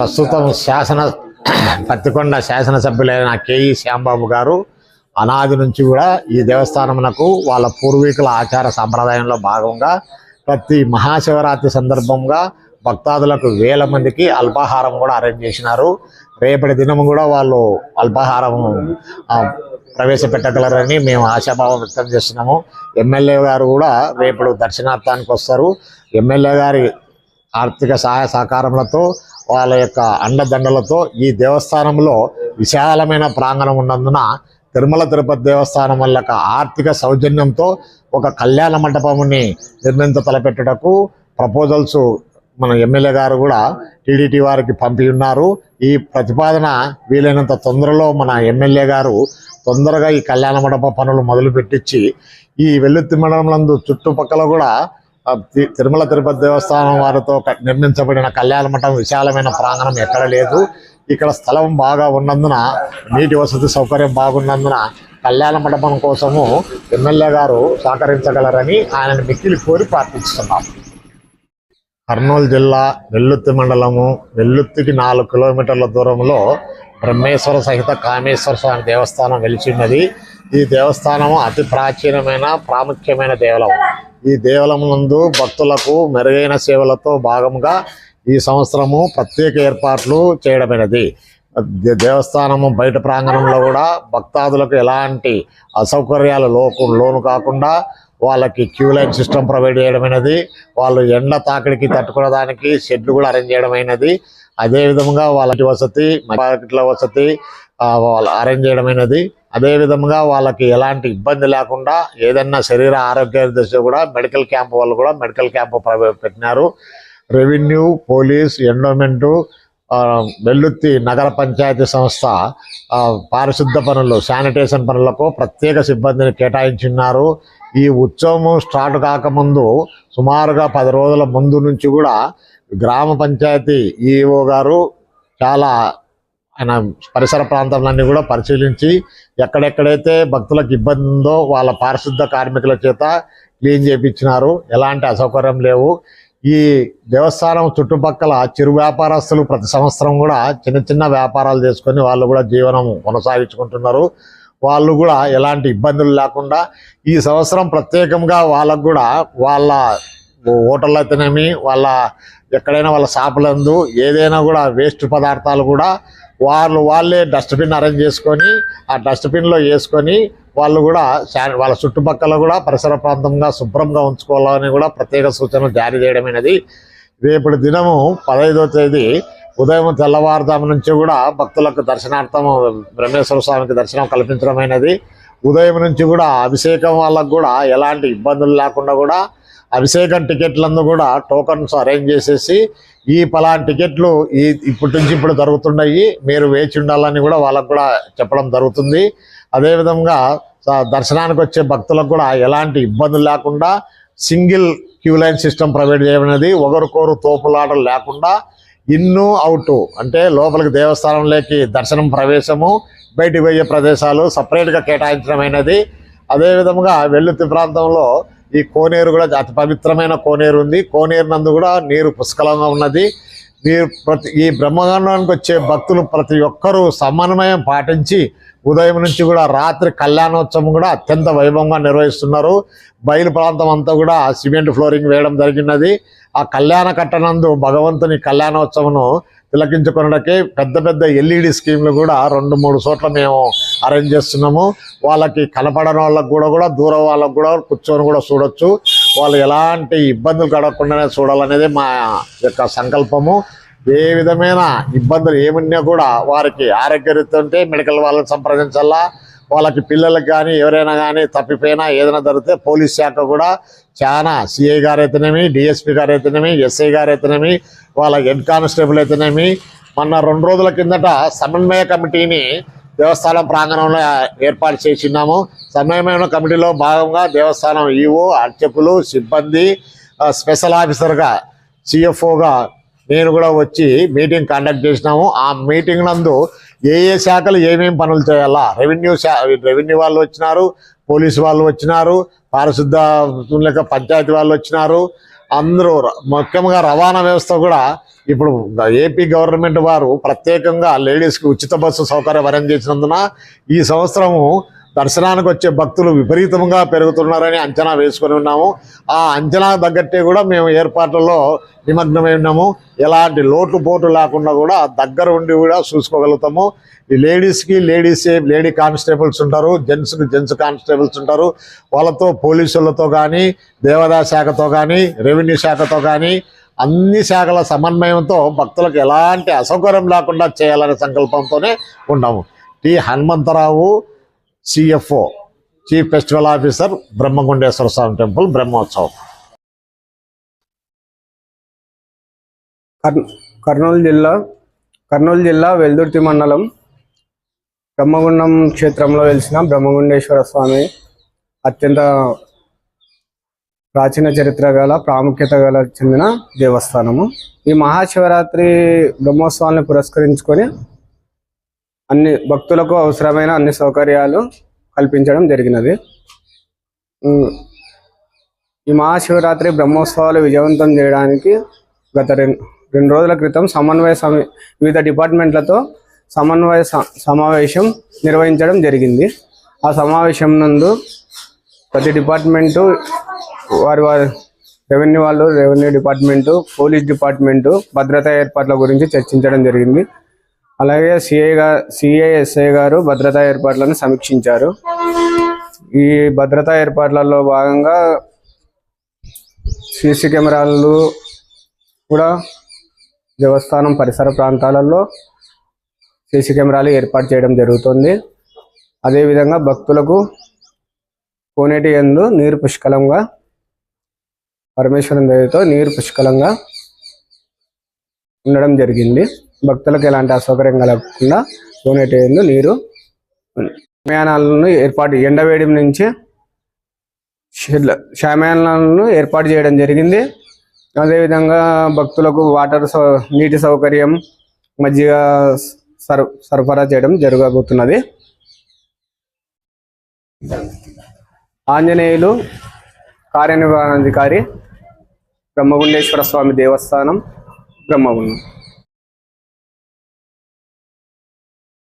ప్రస్తుతం శాసన పత్తికొండ శాసనసభ్యులైన కేఈ శ్యాంబాబు గారు అనాది నుంచి కూడా ఈ దేవస్థానమునకు వాళ్ళ పూర్వీకుల ఆచార సాంప్రదాయంలో భాగంగా ప్రతి మహాశివరాత్రి సందర్భంగా భక్తాదులకు వేల మందికి అల్పాహారం కూడా అరేంజ్ చేసినారు. రేపటి దినం కూడా వాళ్ళు అల్పాహారం ప్రవేశపెట్టగలరని మేము ఆశాభావం వ్యక్తం చేస్తున్నాము. ఎమ్మెల్యే గారు కూడా రేపు దర్శనార్థానికి వస్తారు. ఎమ్మెల్యే గారి ఆర్థిక సహాయ సహకారములతో వాళ్ళ యొక్క అండదండలతో ఈ దేవస్థానంలో విశాలమైన ప్రాంగణం ఉన్నందున తిరుమల తిరుపతి దేవస్థానం వల్ల ఆర్థిక సౌజన్యంతో ఒక కళ్యాణ మండపముని నిర్మించ తలపెట్టుటకు ప్రపోజల్స్ మన ఎమ్మెల్యే గారు కూడా టీడీటీ వారికి పంపి ఉన్నారు. ఈ ప్రతిపాదన వీలైనంత తొందరలో మన ఎమ్మెల్యే గారు తొందరగా ఈ కళ్యాణ మండప పనులు మొదలుపెట్టించి ఈ వెల్లుత్తి మండలం చుట్టుపక్కల కూడా తిరుమల తిరుపతి దేవస్థానం వారితో క- నిర్మించబడిన కళ్యాణ మండపం విశాలమైన ప్రాంగణం ఎక్కడ లేదు. ఇక్కడ స్థలం బాగా ఉన్నందున నీటి వసతి సౌకర్యం బాగున్నందున కళ్యాణ మండపం కోసము ఎమ్మెల్యే గారు సహకరించగలరని ఆయనను మిక్కిలి కోరి ప్రార్థిస్తున్నాం. కర్నూలు జిల్లా వెల్లుత్తి మండలము వెల్లుత్తికి నాలుగు కిలోమీటర్ల దూరంలో బ్రహ్మేశ్వర సహిత కామేశ్వర స్వామి దేవస్థానం వెలిచిన్నది. ఈ దేవస్థానము అతి ప్రాచీనమైన ప్రాముఖ్యమైన దేవాలయం. ఈ దేవాలయం నందు భక్తులకు మెరుగైన సేవలతో భాగంగా ఈ సంవత్సరము ప్రత్యేక ఏర్పాట్లు చేయడమైనది. దేవస్థానము బయట ప్రాంగణంలో కూడా భక్తాదులకు ఎలాంటి అసౌకర్యాలు లోకు లోను కాకుండా వాళ్ళకి క్యూ లైన్ సిస్టమ్ ప్రొవైడ్ చేయడమైనది. వాళ్ళు ఎండ తాకిడికి తట్టుకోవడానికి షెడ్లు కూడా అరేంజ్ చేయడమైనది. అదే విధంగా వాళ్ళకి వసతి మార్కెట్ల వసతి అరేంజ్ చేయడమైనది అదే విధంగా వాళ్ళకి ఎలాంటి ఇబ్బంది లేకుండా ఏదైనా శరీర ఆరోగ్య దశ కూడా మెడికల్ క్యాంప్ వాళ్ళు కూడా మెడికల్ క్యాంప్ పెట్టినారు. రెవెన్యూ పోలీస్ ఎండోమెంటు వెల్లుత్తి నగర పంచాయతీ సంస్థ పారిశుద్ధ పనులు శానిటేషన్ పనులకు ప్రత్యేక సిబ్బందిని కేటాయించున్నారు. ఈ ఉత్సవం స్టార్ట్ కాకముందు సుమారుగా పది రోజుల ముందు నుంచి కూడా గ్రామ పంచాయతీ ఈఓ గారు చాలా ఆయన పరిసర ప్రాంతాలన్నీ కూడా పరిశీలించి ఎక్కడెక్కడైతే భక్తులకు ఇబ్బంది ఉందో వాళ్ళ పారిశుద్ధ కార్మికుల చేత క్లీన్ చేయించినారు ఎలాంటి అసౌకర్యం లేవు. ఈ దేవస్థానం చుట్టుపక్కల చిరు వ్యాపారస్తులు ప్రతి సంవత్సరం కూడా చిన్న చిన్న వ్యాపారాలు చేసుకొని వాళ్ళు కూడా జీవనం కొనసాగించుకుంటున్నారు. వాళ్ళు కూడా ఎలాంటి ఇబ్బందులు లేకుండా ఈ సంవత్సరం ప్రత్యేకంగా వాళ్ళకు కూడా వాళ్ళ హోటల్ అయితేనేమి వాళ్ళ ఎక్కడైనా వాళ్ళ షాపులందు ఏదైనా కూడా వేస్ట్ పదార్థాలు కూడా వాళ్ళు వాళ్ళే డస్ట్బిన్ అరేంజ్ చేసుకొని ఆ డస్ట్బిన్లో వేసుకొని వాళ్ళు కూడా వాళ్ళ చుట్టుపక్కల కూడా పరిసర ప్రాంతంగా శుభ్రంగా ఉంచుకోవాలని కూడా ప్రత్యేక సూచనలు జారీ చేయడమైనది రేపటి దినము పదహైదో తేదీ ఉదయం తెల్లవారుజాము నుంచి కూడా భక్తులకు దర్శనార్థం బ్రహ్మేశ్వర స్వామికి దర్శనం కల్పించడమైనది ఉదయం నుంచి కూడా అభిషేకం వాళ్ళకు కూడా ఎలాంటి ఇబ్బందులు లేకుండా కూడా అభిషేకం టికెట్లందు కూడా టోకన్స్ అరేంజ్ చేసేసి ఈ పలాన్ టికెట్లు ఈ ఇప్పటి నుంచి ఇప్పుడు జరుగుతున్నాయి మీరు వేచి ఉండాలని కూడా వాళ్ళకు కూడా చెప్పడం జరుగుతుంది. అదేవిధంగా దర్శనానికి వచ్చే భక్తులకు కూడా ఎలాంటి ఇబ్బందులు లేకుండా single queue line system provide చేయమనేది ఒకరికొరు తోపులాటలు లేకుండా ఇన్ను అవుట్ అంటే లోపలికి దేవస్థానంలోకి దర్శనం ప్రవేశము బయటికి పోయే ప్రదేశాలు సపరేట్గా కేటాయించడమైనది. అదేవిధంగా వెల్లుతి ప్రాంతంలో ఈ కోనేరు కూడా అతి పవిత్రమైన కోనేరు ఉంది. కోనేరు నందు కూడా నీరు పుష్కలంగా ఉన్నది. మీరు ప్రతి ఈ బ్రహ్మగండానికి వచ్చే భక్తులు ప్రతి ఒక్కరూ సమన్వయం పాటించి ఉదయం నుంచి కూడా రాత్రి కళ్యాణోత్సవం కూడా అత్యంత వైభవంగా నిర్వహిస్తున్నారు. బయలు ప్రాంతం అంతా కూడా సిమెంట్ ఫ్లోరింగ్ వేయడం జరిగినది. ఆ కళ్యాణ కట్టనందు భగవంతుని కళ్యాణోత్సవను తిలకించుకున్నకే పెద్ద పెద్ద ఎల్ఈడి స్కీమ్లు కూడా రెండు మూడు చోట్ల మేము అరేంజ్ చేస్తున్నాము. వాళ్ళకి కనపడని వాళ్ళకి కూడా కూడా దూరం వాళ్ళకు కూడా కూర్చొని కూడా చూడొచ్చు. వాళ్ళు ఎలాంటి ఇబ్బందులు కడగకుండానే చూడాలనేది మా యొక్క సంకల్పము. ఏ విధమైన ఇబ్బందులు ఏమున్నా కూడా వారికి ఆరోగ్యరీత్యా ఉంటే మెడికల్ వాళ్ళని సంప్రదించాలా వాళ్ళకి పిల్లలకు కానీ ఎవరైనా కానీ తప్పిపోయినా ఏదైనా జరిగితే పోలీస్ శాఖ కూడా చాలా సిఐ గారు అయితేనేమి డిఎస్పీ గారు అయితేనేమి ఎస్ఐ గారు అయితేనేమి వాళ్ళ హెడ్ కానిస్టేబుల్ అయితేనేమి. మొన్న రెండు రోజుల కిందట సమన్వయ కమిటీని దేవస్థానం ప్రాంగణంలో ఏర్పాటు చేసినాము సమన్వయ కమిటీలో భాగంగా దేవస్థానం ఈవో అర్చకులు సిబ్బంది స్పెషల్ ఆఫీసర్గా సిఎఫ్ఓగా నేను కూడా వచ్చి మీటింగ్ కండక్ట్ చేసినాము. ఆ మీటింగ్ నందు ఏ ఏ శాఖలు ఏమేమి పనులు చేయాలా? రెవెన్యూ శా రెవెన్యూ వాళ్ళు వచ్చినారు పోలీసు వాళ్ళు వచ్చినారు పారిశుద్ధ లేక పంచాయతీ వాళ్ళు వచ్చినారు. అందరూ ర- ముఖ్యంగా రవాణా వ్యవస్థ కూడా ఇప్పుడు ఏపీ గవర్నమెంట్ వారు ప్రత్యేకంగా లేడీస్కి ఉచిత బస్సు సౌకర్యం అరేంజ్ చేసినందున ఈ సంవత్సరము దర్శనానికి వచ్చే భక్తులు విపరీతంగా పెరుగుతున్నారని అంచనా వేసుకొని ఉన్నాము. ఆ అంచనా తగ్గట్టే కూడా మేము ఏర్పాట్లలో నిమగ్నమై ఉన్నాము. ఎలాంటి లోటు పోటు లేకుండా కూడా దగ్గర ఉండి కూడా చూసుకోగలుగుతాము. ఈ లేడీస్కి లేడీస్ లేడీ కానిస్టేబుల్స్ ఉంటారు. జెంట్స్కి జెంట్స్ కానిస్టేబుల్స్ ఉంటారు. వాళ్ళతో పోలీసులతో కానీ దేవాదాయ శాఖతో కానీ రెవెన్యూ శాఖతో కానీ అన్ని శాఖల సమన్వయంతో భక్తులకు ఎలాంటి అసౌకర్యం లేకుండా చేయాలనే సంకల్పంతోనే ఉన్నాము. T Hanumantharao CFO chief festival officer Brahmagundeswara Swamy temple Brahmotsavam Kurnool జిల్లా కర్నూలు జిల్లా వెల్దుర్తి మండలం బ్రహ్మగుండం క్షేత్రంలో వెలిసిన బ్రహ్మగుండేశ్వర స్వామి అత్యంత ప్రాచీన చరిత్ర గల ప్రాముఖ్యత గల చెందిన దేవస్థానము. ఈ మహాశివరాత్రి బ్రహ్మోత్సవాన్ని పురస్కరించుకొని అన్ని భక్తులకు అవసరమైన అన్ని సౌకర్యాలు కల్పించడం జరిగినది. ఈ మహాశివరాత్రి బ్రహ్మోత్సవాలు విజయవంతం చేయడానికి గత రెండు రెండు రోజుల క్రితం సమన్వయ సమీ వివిధ డిపార్ట్మెంట్లతో సమన్వయ స- సమావేశం నిర్వహించడం జరిగింది. ఆ సమావేశం నందు ప్రతి డిపార్ట్మెంటు వారి వారి రెవెన్యూ వాళ్ళు రెవెన్యూ డిపార్ట్మెంటు పోలీస్ డిపార్ట్మెంటు భద్రతా ఏర్పాట్ల గురించి చర్చించడం జరిగింది. అలాగే సిఐ గా సిఐ ఎస్ఐ గారు భద్రతా ఏర్పాట్లను సమీక్షించారు. ఈ భద్రతా ఏర్పాట్లలో భాగంగా సీసీ కెమెరాలు కూడా దేవస్థానం పరిసర ప్రాంతాలలో సీసీ కెమెరాలు ఏర్పాటు చేయడం జరుగుతుంది. అదేవిధంగా భక్తులకు కోనేటి ఎందు నీరు పుష్కలంగా పరమేశ్వరం దయతో నీరు పుష్కలంగా ఉండడం జరిగింది. భక్తులకు ఎలాంటి అసౌకర్యం కలగకుండా కోనేటి నీరు శామయానాలను ఏర్పాటు ఎండవేయడం నుంచి శామయానాలను ఏర్పాటు చేయడం జరిగింది. అదేవిధంగా భక్తులకు వాటర్ సౌ నీటి సౌకర్యం మజ్జిగ సర సరఫరా చేయడం జరగబోతున్నది. ఆంజనేయులు కార్యనిర్వహణాధికారి బ్రహ్మగుండేశ్వర స్వామి దేవస్థానం బ్రహ్మగుండం.